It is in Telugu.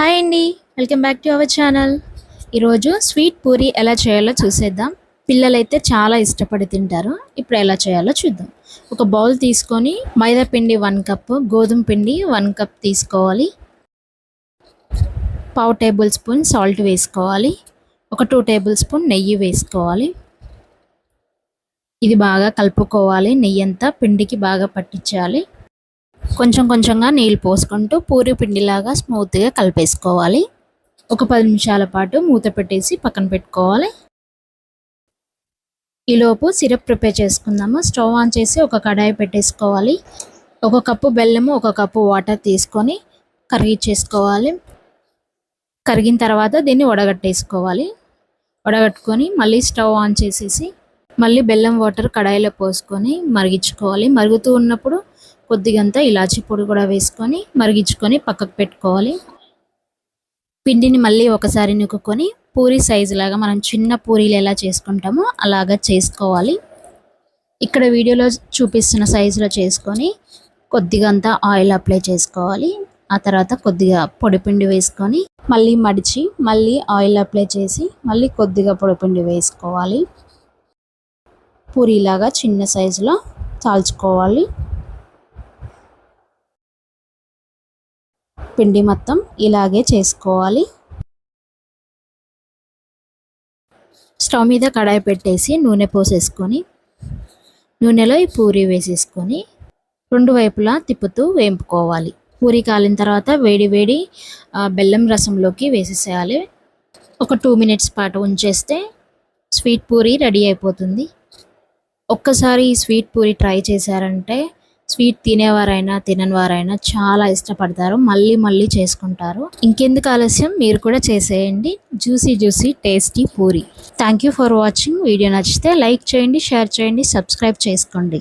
హాయ్ అండి. Welcome back to our channel. ఈరోజు స్వీట్ పూరి ఎలా చేయాలో చూసేద్దాం. పిల్లలైతే చాలా ఇష్టపడి తింటారు. ఇప్పుడు ఎలా చేయాలో చూద్దాం. ఒక బౌల్ తీసుకొని మైదా పిండి వన్ కప్ గోధుమ పిండి వన్ కప్ తీసుకోవాలి. పావు టేబుల్ స్పూన్ సాల్ట్ వేసుకోవాలి. ఒక టూ టేబుల్ స్పూన్ నెయ్యి వేసుకోవాలి. ఇది బాగా కలుపుకోవాలి. నెయ్యి అంతా పిండికి బాగా పట్టించాలి. కొంచెం కొంచెంగా నీళ్ళు పోసుకుంటూ పూరి పిండిలాగా స్మూత్గా కలిపేసుకోవాలి. ఒక పది నిమిషాల పాటు మూత పెట్టేసి పక్కన పెట్టుకోవాలి. ఈలోపు సిరప్ ప్రిపేర్ చేసుకుందాము. స్టవ్ ఆన్ చేసి ఒక కడాయి పెట్టేసుకోవాలి. ఒక కప్పు బెల్లము ఒక కప్పు వాటర్ తీసుకొని కరిగించేసుకోవాలి కరిగిన తర్వాత దీన్ని వడగట్టేసుకోవాలి. వడగట్టుకొని మళ్ళీ స్టవ్ ఆన్ చేసేసి మళ్ళీ బెల్లం వాటర్ కడాయిలో పోసుకొని మరిగించుకోవాలి. మరుగుతూ ఉన్నప్పుడు కొద్దిగంత ఇలాచి పొడి కూడా వేసుకొని మరిగించుకొని పక్కకు పెట్టుకోవాలి. పిండిని మళ్ళీ ఒకసారి నుక్కుకొని పూరి సైజు లాగా మనం చిన్న పూరీలు ఎలా చేసుకుంటామో అలాగా చేసుకోవాలి. ఇక్కడ వీడియోలో చూపిస్తున్న సైజులో చేసుకొని కొద్దిగంత ఆయిల్ అప్లై చేసుకోవాలి. ఆ తర్వాత కొద్దిగా పొడిపిండి వేసుకొని మళ్ళీ మడిచి మళ్ళీ ఆయిల్ అప్లై చేసి మళ్ళీ కొద్దిగా పొడిపిండి వేసుకోవాలి. పూరిలాగా చిన్న సైజులో తాల్చుకోవాలి. పిండి మొత్తం ఇలాగే చేసుకోవాలి. స్టవ్ మీద కడాయి పెట్టేసి నూనె పోసేసుకొని నూనెలో ఈ పూరి వేసేసుకొని రెండు వైపులా తిప్పుతూ వేంపుకోవాలి. పూరి కాలిన తర్వాత వేడి వేడి బెల్లం రసంలోకి వేసేసేయాలి. ఒక టూ మినిట్స్ పాటు ఉంచేస్తే స్వీట్ పూరి రెడీ అయిపోతుంది. ఒక్కసారి ఈ స్వీట్ పూరి ట్రై చేశారంటే స్వీట్ తినేవారైనా తినని వారైనా చాలా ఇష్టపడతారు. మళ్ళీ మళ్ళీ చేసుకుంటారు. ఇంకెందుకు ఆలస్యం? మీరు కూడా చేసేయండి. Juicy juicy tasty puri. Thank you for watching video నచ్చితే లైక్ చేయండి షేర్ చేయండి సబ్స్క్రైబ్ చేసుకోండి.